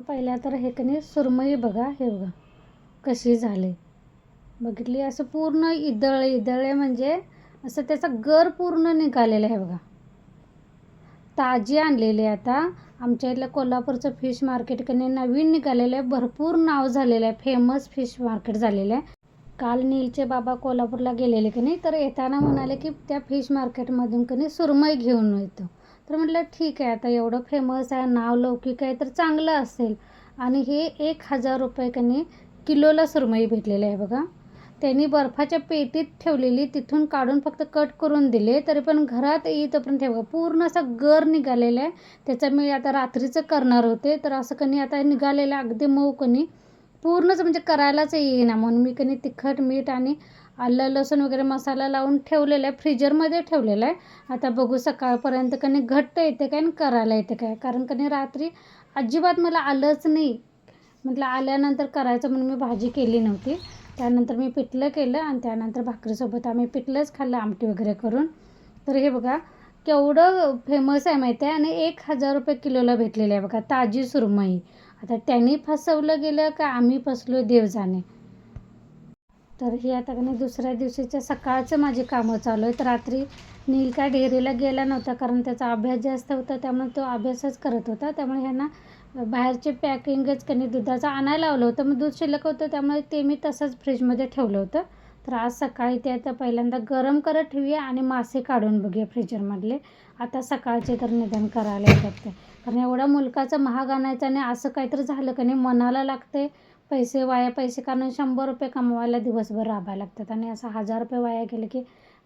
पहिल्या तर हे कणी सुरमई बघा हे बघा कशी झाली. बघितली? असं पूर्ण इदळ इदळे म्हणजे असं त्याचा गर पूर्ण निघालेला आहे बघा. ताजी आणलेली आहे आता. आमच्या इथलं कोल्हापूरचं फिश मार्केट कने नवीन निघालेलं आहे. भरपूर नाव झालेलं आहे. फेमस फिश मार्केट झालेलं आहे. काल नीलचे बाबा कोल्हापूरला गेलेले की नाही तर येताना म्हणाले की त्या फिश मार्केटमधून कनी सुरमई घेऊन येतो. तर म्हटलं ठीक आहे आता एवढं फेमस आहे नाव लौकिक आहे तर चांगलं असेल. आणि हे एक हजार रुपये कनी किलोला सुरमई भेटलेली आहे बघा. त्यांनी बर्फाच्या पेटीत ठेवलेली तिथून काढून फक्त कट करून दिले तरी पण घरात येईतपर्यंत हे बघा पूर्ण असा गर निघालेला आहे. त्याचं मी आता रात्रीचं करणार होते तर असं कनी आता निघालेलं आहे अगदी मऊ कनी. पूर्णच म्हणजे करायलाच येईना म्हणून मी कनी तिखट मीठ आणि आलं लसूण वगैरे मसाला लावून ठेवलेला आहे फ्रीजरमध्ये ठेवलेला आहे. आता बघू सकाळपर्यंत कनी घट्ट येते काय आणि करायला येते काय? कारण कणी रात्री अजिबात मला आलंच नाही. म्हटलं आल्यानंतर करायचं म्हणून मी भाजी केली नव्हती. त्यानंतर मी पिठलं केलं आणि त्यानंतर भाकरीसोबत आम्ही पिठलंच खाल्लं आमटी वगैरे करून. तर हे बघा केवढं फेमस आहे माहिती आहे? आणि एक हजार रुपये किलोला भेटलेली आहे बघा ताजी सुरमई. आता त्यांनी फसवलं गेलं का आम्ही फसलो देव जाणे तर हे आता का नाही दुसऱ्या दिवशीच्या सकाळचं माझी कामं चालू आहेत. रात्री नील काय डेअरीला गेला नव्हता कारण त्याचा अभ्यास जास्त होता त्यामुळे तो अभ्यासच करत होता. त्यामुळे ह्यांना बाहेरचे पॅकिंगच कनी दुधाचं आणायला लावलं होतं. मग दूध शिल्लक होतं त्यामुळे ते मी तसंच फ्रीजमध्ये ठेवलं होतं. तर आज सकाळी ते आता पहिल्यांदा गरम करत ठेवूया आणि मासे काढून बघूया फ्रीजरमधले. आता सकाळचे तर निदान करायला येतात ते. कारण एवढा मुलकाचं महाग आणायचं आणि असं काहीतरी झालं का नाही मनाला लागते पैसे वाया पैसे कारण शंभर रुपये कमवायला दिवसभर राबायला लागतात. आणि असं हजार रुपये वाया गेले की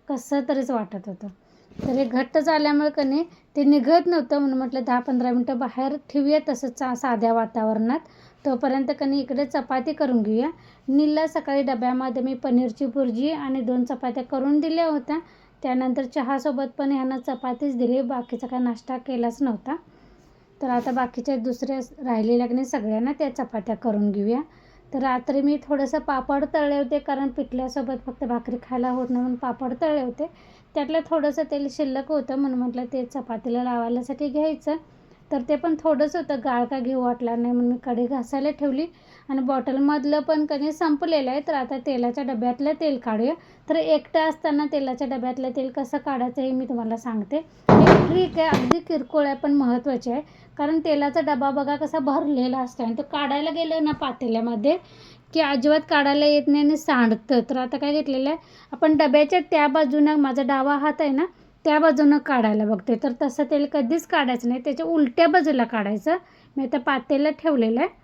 कसं तरीच वाटत होतं. तर हे घट्ट झाल्यामुळे का ते निघत नव्हतं म्हणून म्हटलं दहा पंधरा मिनटं बाहेर ठेवूया तसंच चा साध्या वातावरणात. तोपर्यंत कनी इकडे चपाती करून घेऊया. नीलला सकाळी डब्यामध्ये मी पनीरची भुर्जी आणि दोन चपात्या करून दिल्या होत्या. त्यानंतर चहासोबत पण ह्यांना चपातीच दिली. बाकीचा काय नाश्ता केलाच नव्हता. तर आता बाकीच्या दुसऱ्या राहिलेल्या की नाही सगळ्यांना त्या चपात्या करून घेऊया. तर रात्री मी थोडंसं पापड तळले होते कारण पिठल्यासोबत फक्त भाकरी खायला होत नाही म्हणून पापड तळले होते. त्यातलं थोडंसं तेल शिल्लक होतं म्हणून म्हटलं ते चपातीला लावायलासाठी घ्यायचं. तर ते पण थोडंच होतं. गाळ का घेऊ वाटला नाही म्हणून मी कढी घासायला ठेवली. आणि बॉटलमधलं पण कधी संपलेलं आहे. तर आता तेलाच्या डब्यातलं तेल काढूया. तर एकटं असताना तेलाच्या डब्यातलं तेल कसं काढायचं हे मी तुम्हाला सांगते. एक ट्रिक आहे. अगदी किरकोळ आहे पण महत्त्वाची आहे. कारण तेलाचा डबा बघा कसा भरलेला असतो आणि तो काढायला गेलं ना पातेल्यामध्ये की अजिबात काढायला येत नाही आणि सांडतं. तर आता काय घेतलेलं आहे? आपण डब्याच्या त्या बाजूनं माझा डावा हात आहे ना त्या बाजूनं काढायला बघते. तर तसं तेल कधीच काढायचं नाही. त्याच्या उलट्या बाजूला काढायचं. मी आता पातेलं ठेवलेलं आहे.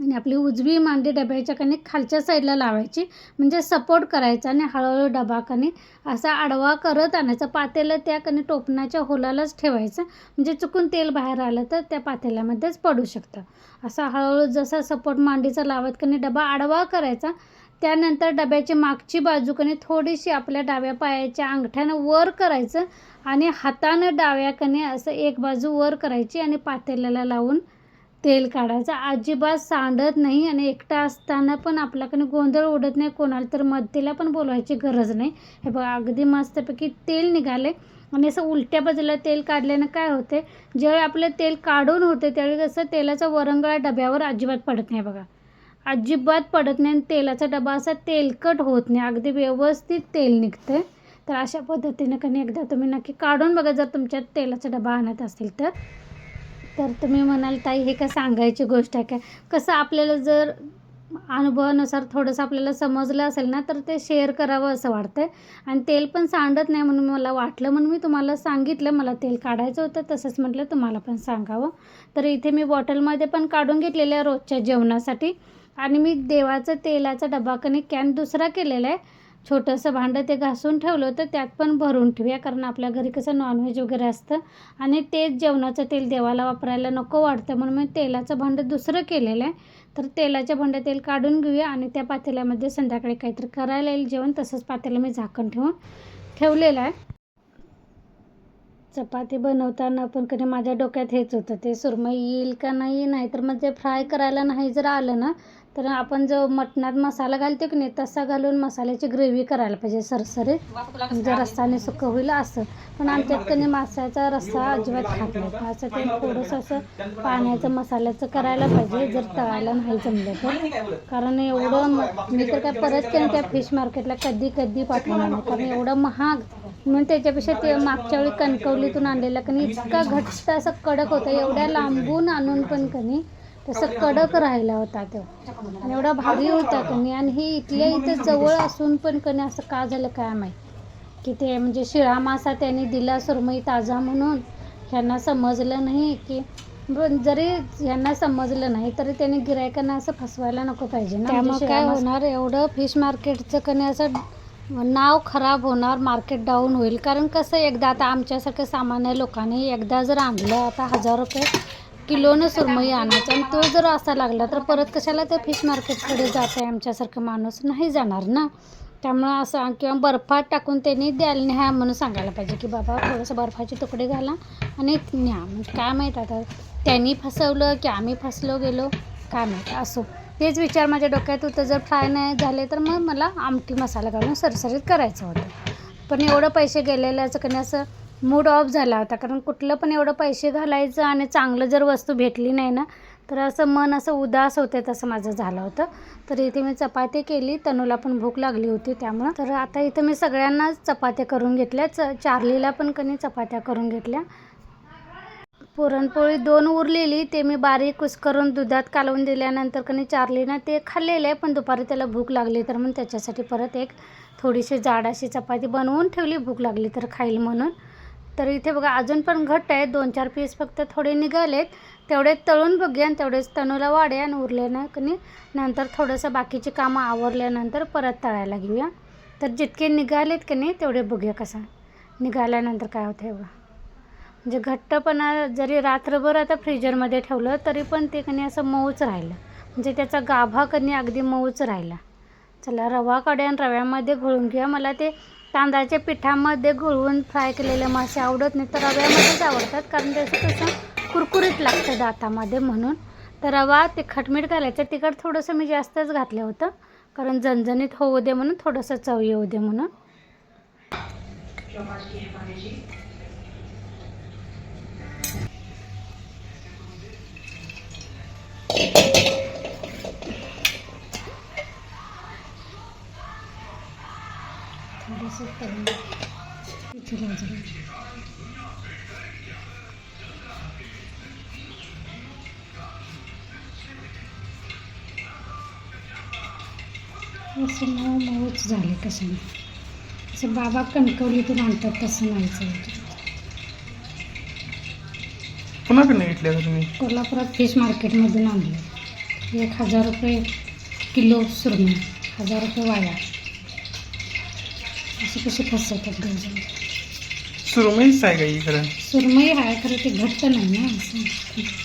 आणि आपली उजवी मांडी डब्याच्या कणी खालच्या साईडला लावायची. म्हणजे सपोर्ट करायचा आणि हळूहळू डबा कणी असा आडवा करत आणायचा. पातेलं त्या कणी टोपणाच्या होलालाच ठेवायचं. म्हणजे चुकून तेल बाहेर आलं तर त्या पातेल्यामध्येच पडू शकतं. असा हळूहळू जसा सपोर्ट मांडीचा लावत कणी डबा आडवा करायचा. त्यानंतर डब्याची मागची बाजू कणी थोडीशी आपल्या डाव्या पायाच्या अंगठ्यानं वर करायचं आणि हातानं डाव्याकने असं एक बाजू वर करायची आणि पातेल्याला लावून तेल काढायचं. अजिबात सांडत नाही आणि एकटा असताना पण आपल्याकडे गोंधळ उडत नाही. कोणाला तर मध्येला पण बोलवायची गरज नाही. हे बघा अगदी मस्तपैकी तेल निघाले आणि असं उलट्या बाजूला तेल काढल्यानं काय होते ज्यावेळी आपलं तेल काढून होते त्यावेळी कसं तेलाचा वरंगळा डब्यावर अजिबात पडत नाही बघा. अजिबात पडत नाही आणि तेलाचा डबा असा तेलकट होत नाही. अगदी व्यवस्थित तेल निघतं तर अशा पद्धतीनं कधी एकदा तुम्ही नक्की काढून बघा जर तुमच्यात तेलाचा डबा आणत असेल तर. तर तुम्ही म्हणाल ताई हे का सांगायची गोष्ट आहे काय कसं आपल्याला जर अनुभवानुसार थोडंसं आपल्याला समजलं असेल ना तर ते शेअर करावं असं वाटतं आणि तेल पण सांडत नाही म्हणून मला वाटलं म्हणून मी तुम्हाला सांगितलं. मला तेल काढायचं होतं तसंच म्हटलं तुम्हाला पण सांगावं. तर इथे मी बॉटलमध्ये पण काढून घेतलेल्या रोजच्या जेवणासाठी. आणि मी देवाचं तेलाचा डबा कणी कॅन दुसरा केलेला आहे. छोटंसं भांडं ते घासून ठेवलं होतं त्यात पण भरून ठेवूया कारण आपल्या घरी कसं नॉनव्हेज वगैरे असतं. आणि तेच जेवणाचं तेल देवाला वापरायला नको वाटतं म्हणून मी तेलाचं भांडं दुसरं केलेलं आहे. तर तेलाच्या भांड्या तेल काढून घेऊया आणि त्या पातेल्यामध्ये संध्याकाळी काहीतरी करायला येईल जेवण तसंच पातेलं मी झाकण ठेवून ठेवलेलं आहे. चपाती बनवताना पण कधी माझ्या डोक्यात हेच होतं ते सुरमई येईल का नाही नाही तर मग ते फ्राय करायला नाही जर आलं ना तर आपण जो मटणात मसाला घालतो की नाही तसा घालून मसाल्याची ग्रेव्ही करायला पाहिजे सरसरीत. म्हणजे रस्साने सुकं होईल असं. पण आमच्यात कधी माशाचा रस्सा अजिबात खात नाही. असं ते थोडंसं असं पाण्याचं मसाल्याचं करायला पाहिजे जर तळायला नाही जमलं तर. कारण एवढं मी तर काय परत केलं त्या फिश मार्केटला कधी कधी पाठवणार नाही. कारण एवढं महाग म्हणून त्याच्यापेक्षा ते मागच्या वेळी कणकवलीतून आणलेलं कणी इतका घट्ट असं कडक होता एवढ्या लांबून आणून पण कणी तसं कडक राहिला होता तो. आणि एवढा भारी होता कणी. आणि हे इथल्या इथं जवळ असून पण कणी असं का झालं काय माहीत. की ते म्हणजे शिळा मासा त्याने दिला सुरमई ताजा म्हणून. ह्यांना समजलं नाही की पण जरी ह्यांना समजलं नाही तरी त्यांनी गिरायकांना असं फसवायला नको पाहिजे ना. त्यामुळे काय होणार? एवढं फिश मार्केटचं कणी असं नाव खराब होणार मार्केट डाऊन होईल. कारण कसं एकदा आता आमच्यासारख्या सामान्य लोकांनी एकदा जर आणलं आता हजार रुपये किलोनं सुरमई आणायचं आणि तो जर असा लागला तर परत कशाला त्या फिश मार्केटकडे जात आहे आमच्यासारखं माणूस नाही जाणार ना. त्यामुळं असं किंवा बर्फात टाकून त्यांनी द्यायला न्या म्हणून सांगायला पाहिजे की बाबा थोडंसं बर्फाचे तुकडे घाला आणि न्या. म्हणजे काय माहीत आता त्यांनी फसवलं की आम्ही फसलो गेलो काय माहीत असो. तेच विचार माझ्या डोक्यात होतं जर फ्राय नाही झाले तर मग मला आमटी मसाला घालून सरसरीत करायचं होतं. पण एवढं पैसे गेलेल्याचं कधी असं मूड ऑफ झाला होता. कारण कुठलं पण एवढं पैसे घालायचं आणि चांगलं जर वस्तू भेटली नाही ना तर असं मन असं उदास होते तसं माझं झालं होतं. तर इथे मी चपाती केली तनूला पण भूक लागली होती त्यामुळं. तर आता इथं मी सगळ्यांनाच चपात्या करून घेतल्या च चार्लीला पण कणी चपात्या करून घेतल्या. पुरणपोळी दोन उरलेली ते मी बारीक करून दुधात कालवून दिल्यानंतर कणी चारलीनं ते खाल्लेलं आहे पण दुपारी त्याला भूक लागली तर मग त्याच्यासाठी परत एक थोडीशी जाड अशी चपाती बनवून ठेवली भूक लागली तर खाईल म्हणून. तर इथे बघा अजून पण घट्ट आहेत दोन चार पीस फक्त थोडे निघालेत. तेवढे तळून बघूया आणि तेवढेच तणूला वाढे आणि उरले ना कणी नंतर थोडंसं बाकीची कामं आवरल्यानंतर परत तळायला घेऊया. तर जितके निघालेत की नाही तेवढे बघूया कसं निघाल्यानंतर काय होतं बघा. म्हणजे घट्टपणा जरी रात्रभर आता फ्रीजरमध्ये ठेवलं तरी पण ते कणी असं मऊच राहिलं. म्हणजे त्याचा गाभा कणी अगदी मऊच राहिला. चला रवा काढून रव्यामध्ये घोळून घ्या मला ते तांदळाच्या पिठामध्ये घोळवून फ्राय केलेले मासे आवडत नाही तर रव्यामध्येच आवडतात कारण त्याचं कसं कुरकुरीत लागतं दातामध्ये म्हणून. तर रवा ते खटमीट घालायचं. तिखट थोडंसं मी जास्तच घातलं होतं कारण झणझणीत होऊ दे म्हणून थोडंसं चव येऊ दे म्हणून थोडंसं तळून तिथे बाजूला. असं मऊ मऊच झाले कशाने असं बाबा कणकवलीतून आणतात तसं नाहीचं पण घेतल्या का तुम्ही? कोल्हापुरात फिश मार्केटमधून आणले. एक हजार रुपये किलो सुरमई हजार रुपये वाया. असे कसे फसवतात दोन सुरमईच आहे का इकडं सुरमई आहे खरं ते घट्ट नाही ना असं.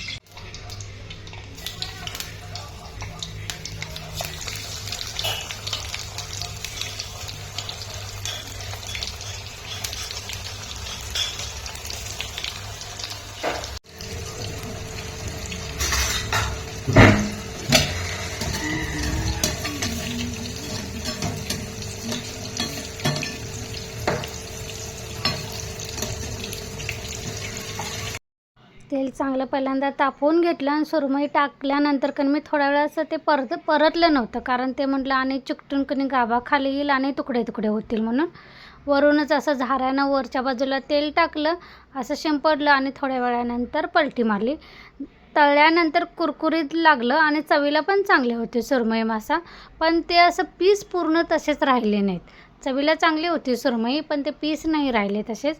तेल चांगलं पहिल्यांदा तापवून घेतलं आणि सुरमई टाकल्यानंतर कणी मी थोड्या असं ते परत परतलं नव्हतं. कारण ते म्हटलं आणि चिकटून कणी गाभा खाली येईल आणि तुकडे तुकडे होतील म्हणून. वरूनच असं झाऱ्यानं वरच्या बाजूला तेल टाकलं असं शिंपडलं आणि थोड्या वेळानंतर पलटी मारली. तळल्यानंतर कुरकुरीत लागलं आणि चवीला पण चांगले होते सुरमई मासा. पण ते असं पीस पूर्ण तसेच राहिले नाहीत. चवीला चांगली होती सुरमई पण ते पीस नाही राहिले तसेच.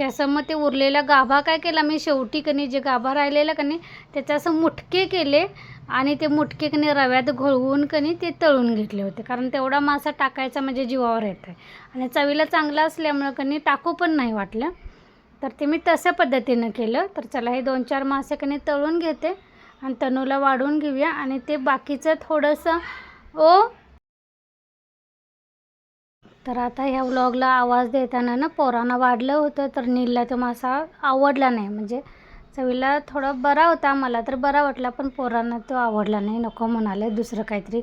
त्याचं मग ते उरलेला गाभा काय केला? मी शेवटी कणी जे गाभा राहिलेला कणी त्याचं असं मुटके केले आणि ते मुटके कणी रव्यात घोळवून कणी ते तळून घेतले होते. कारण तेवढा मासा टाकायचा म्हणजे जीवावर येत आहे आणि चवीला चांगला असल्यामुळं कणी टाकू पण नाही वाटलं. तर ते मी तशा पद्धतीनं केलं. तर चला हे दोन चार मासे कणी तळून घेते. आणि तनूला वाढून घेऊया. आणि ते बाकीचं थोडंसं ओ तर आता ह्या व्लॉगला आवाज देताना ना पोरांना वाढलं होतं तर नीलला तो मासा आवडला नाही. म्हणजे चवीला थोडा बरा होता मला तर बरा वाटला पण पोरांना तो आवडला नाही. नको म्हणाले दुसरं काहीतरी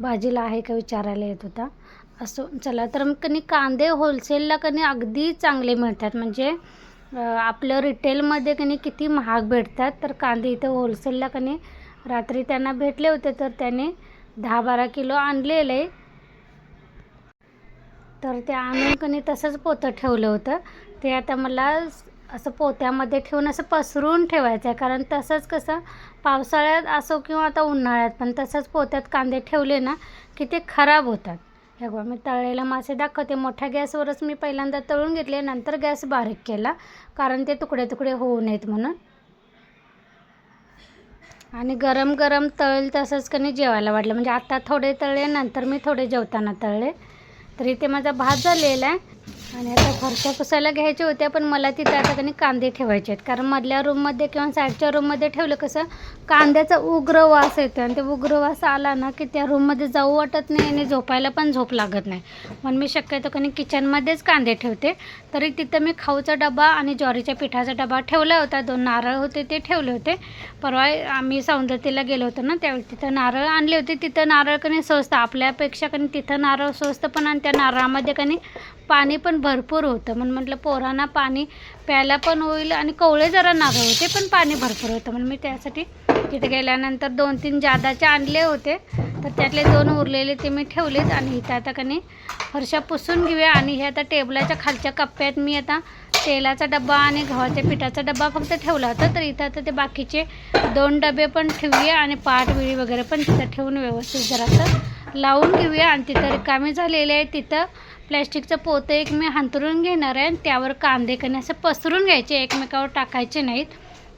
भाजीला आहे का विचारायला येत होता. असो चला तर मग कनी कांदे होलसेलला कनी अगदी चांगले मिळतात. म्हणजे आपलं रिटेलमध्ये कनी किती महाग भेटतात तर कांदे इथं होलसेलला कनी रात्री त्यांना भेटले होते तर त्याने दहा बारा किलो आणलेले. तर ते आणून कनी तसंच पोतं ठेवलं होतं. ते आता मला असं पोत्यामध्ये ठेवून असं पसरून ठेवायचं आहे कारण तसंच कसं पावसाळ्यात असो किंवा आता उन्हाळ्यात पण तसंच पोत्यात कांदे ठेवले ना की ते खराब होतात. हे बघा मी तळलेला मासे दाखवते. मोठ्या गॅसवरच मी पहिल्यांदा तळून घेतले नंतर गॅस बारीक केला कारण ते तुकडे तुकडे होऊ नयेत म्हणून. आणि गरम गरम तळेल तसंच कनी जेवायला वाटलं म्हणजे आता थोडे तळले नंतर मी थोडे जेवताना तळले. तर इथे माझा भात झालेला आहे. आणि आता फरशा पुसायला घ्यायच्या होत्या पण मला तिथं आता त्यांनी कांदे ठेवायचे आहेत. कारण मधल्या रूममध्ये किंवा साईडच्या रूममध्ये ठेवलं कसं कांद्याचा उग्र वास येतो आणि ते उग्र वास आला ना की त्या रूममध्ये जाऊ वाटत नाही आणि झोपायला पण झोप लागत नाही. म्हणून मी शक्यतो कधी किचनमध्येच कांदे ठेवते. तरी तिथं मी खाऊचा डबा आणि ज्वारीच्या पिठाचा डबा ठेवला होता. दोन नारळ होते ते ठेवले होते. परवा आम्ही सौंदर्याला गेलो होतो ना त्यावेळी तिथं नारळ आणले होते. तिथं नारळ कणी स्वस्त आपल्यापेक्षा कणी तिथं नारळ स्वस्त पण आणि त्या नारळामध्ये कणी पाणी पण भरपूर होतं. म्हणून म्हटलं पोरांना पाणी प्यायला पण होईल आणि कवळे जरा नारळ होते पण पाणी भरपूर होतं. म्हणून मी त्यासाठी तिथे गेल्यानंतर दोन तीन जादाचे आणले होते. तर त्यातले दोन उरलेले ते मी ठेवलेत आणि इथं आता कणी फरशा पुसून घेऊया. आणि हे आता टेबलाच्या खालच्या कप्प्यात मी आता तेलाचा डब्बा आणि गव्हाच्या पिठाचा डब्बा फक्त ठेवला होता. तर इथं आता ते बाकीचे दोन डबे पण ठेवूया आणि पाट विळी वगैरे पण तिथं ठेवून व्यवस्थित जरासं लावून घेऊया. आणि तिथं रिकामी झालेले आहे. तिथं प्लॅस्टिकचं पोतं एक मी हांतरून घेणार आहे आणि त्यावर कांदे कणी असं पसरून घ्यायचे एकमेकावर टाकायचे नाहीत.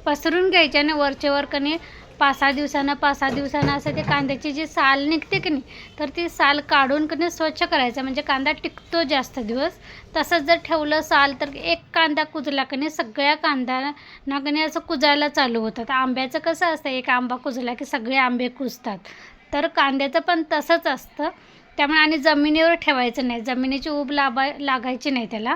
पसरून घ्यायचे आणि वरचेवर कणी पाच सहा दिवसानं पाच सहा दिवसानं असं ते कांद्याची जी साल निघते की नाही तर ती साल काढून कणी स्वच्छ करायचं. म्हणजे कांदा टिकतो जास्त दिवस. तसंच जर ठेवलं साल तर एक कांदा कुजला की सगळ्या कांद्यांना कणी असं कुजायला चालू होतं आंब्याचं कसं असतं एक आंबा कुजला की सगळे आंबे कुजतात. तर कांद्याचं पण तसंच असतं. त्यामुळे आणि जमिनीवर ठेवायचं नाही. जमिनीची ऊब लावाय लागायची नाही त्याला.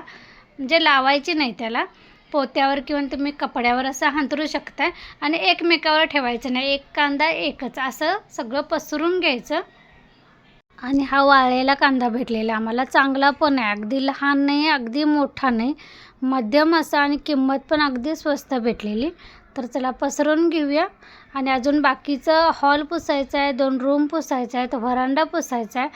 म्हणजे लावायची नाही त्याला. पोत्यावर किंवा तुम्ही कपड्यावर असं हांतरू शकताय. आणि एकमेकावर ठेवायचं नाही. एक कांदा एकच. असं सगळं पसरून घ्यायचं. आणि हा वाळलेला कांदा भेटलेला आम्हाला. चांगला पण आहे. अगदी लहान नाही अगदी मोठा नाही. मध्यम असा आणि किंमत पण अगदी स्वस्त भेटलेली. तर चला पसरून घेऊया. आणि अजून बाकीचं हॉल पुसायचं आहे दोन रूम पुसायचा आहे तो व्हरांडा पुसायचा आहे.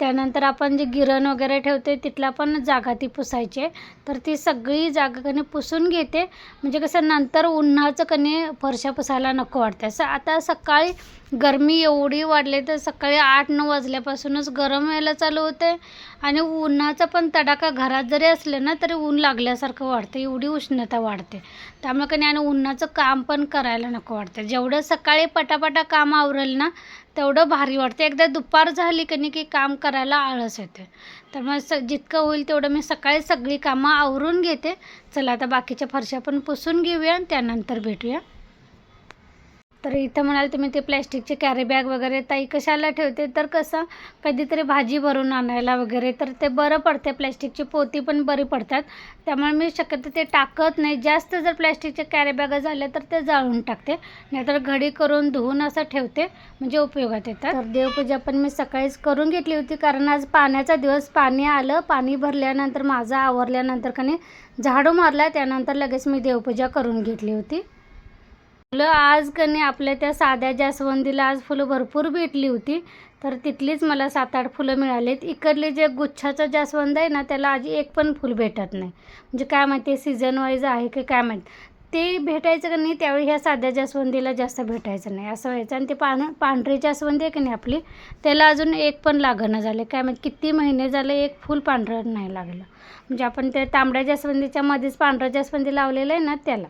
त्यानंतर आपण जे गिरण वगैरे ठेवते तिथला पण जागा ती पुसायची तर ती सगळी जागा कणी पुसून घेते. म्हणजे कसं नंतर उन्हाचं कणी फरशा पुसायला नको वाटतं. असं आता सकाळी गरमी एवढी वाढली तर सकाळी आठ नऊ वाजल्यापासूनच गरम व्हायला चालू होते. आणि उन्हाचा पण तडाखा घरात जरी असलं ना तरी ऊन लागल्यासारखं वाढते. एवढी उष्णता वाढते. त्यामुळे कणी आणि उन्हाचं काम पण करायला नको वाटतं. जेवढं सकाळी पटापटा काम आवरेल ना तेवढं भारी वाटते. एकदा दुपार झाली कणी की काम करायला आळस येते. तर मग स जितकं होईल तेवढं मी सकाळी सगळी कामं आवरून घेते. चला आता बाकीच्या फरशा पण पुसून घेऊया आणि त्यानंतर भेटूया. तर इथं म्हणाल तुम्ही ते प्लॅस्टिकचे कॅरी बॅग वगैरे ताई कशाला ठेवते? तर कसं कधीतरी भाजी भरून आणायला वगैरे तर ते बरं पडते. प्लॅस्टिकची पोती पण बरी पडतात. त्यामुळे मी शक्यतो ते टाकत नाही. जास्त जर प्लॅस्टिकचे कॅरी बॅगा झाल्या तर ते जाळून टाकते. नाहीतर घडी करून धुवून असं ठेवते. म्हणजे उपयोगात येतात. तर देवपूजा पण मी सकाळीच करून घेतली होती. कारण आज पाण्याचा दिवस पाणी आलं. पाणी भरल्यानंतर माझं आवरल्यानंतर कणी झाडू मारला त्यानंतर लगेच मी देवपूजा करून घेतली होती. फुलं आज कणी आपल्या त्या साध्या जास्वंदीला आज फुलं भरपूर भेटली होती. तर तिथलीच मला सात आठ फुलं मिळालीत. इकडले जे गुच्छाचं जास्वंद आहे ना त्याला आजी एक पण फुल भेटत नाही. म्हणजे काय माहिती सीझन वाईज आहे की काय माहीत. ते भेटायचं का नाही त्यावेळी ह्या साध्या जास्वंदीला जास्त भेटायचं नाही. असं व्हायचं. आणि ते पान पांढरी जास्वंदी आहे की नाही आपली त्याला अजून एक पण लागणं झाले. काय माहीत किती महिने झाले एक फुल पांढरं नाही लागलं. म्हणजे आपण त्या तांबड्या जास्वंदीच्या मध्येच पांढरं जास्वंदी लावलेलं आहे ना त्याला.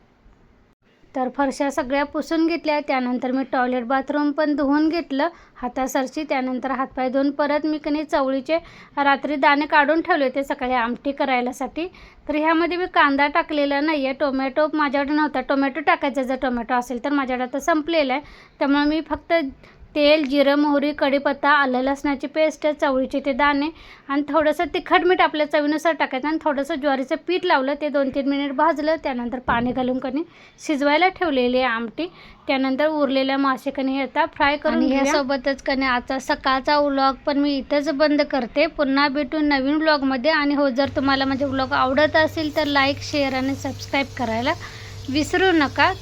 तर फरशा सगळ्या पुसून घेतल्या. त्यानंतर मी टॉयलेट बाथरूम पण धुवून घेतलं. हातासरशी त्यानंतर हातपाय धुवून परत मी कणी चवळीचे रात्री दाणे काढून ठेवले होते सकाळी आमटी करायलासाठी. तर ह्यामध्ये मी कांदा टाकलेला नाही आहे टोमॅटो माझ्याकडे नव्हता. टोमॅटो टाकायचा. जर टोमॅटो असेल तर माझ्याकडे आता संपलेला आहे. त्यामुळे मी फक्त तेल जिरं मोहरी कढीपत्ता आलं लसणाची पेस्ट चवळीचे ते दाणे आणि थोडंसं तिखट मीठ आपल्या चवीनुसार टाकायचं आणि थोडंसं ज्वारीचं पीठ लावलं ते दोन तीन मिनिट भाजलं त्यानंतर पाणी घालून कणी शिजवायला ठेवलेली आहे आमटी. त्यानंतर उरलेल्या मासे कणी आता फ्राय करून. ह्यासोबतच कने आजचा सकाळचा व्लॉग पण मी इथंच बंद करते. पुन्हा भेटू नवीन व्लॉगमध्ये आणि हो जर तुम्हाला माझे व्लॉग आवडत असेल तर लाईक शेअर आणि सबस्क्राईब करायला विसरू नका.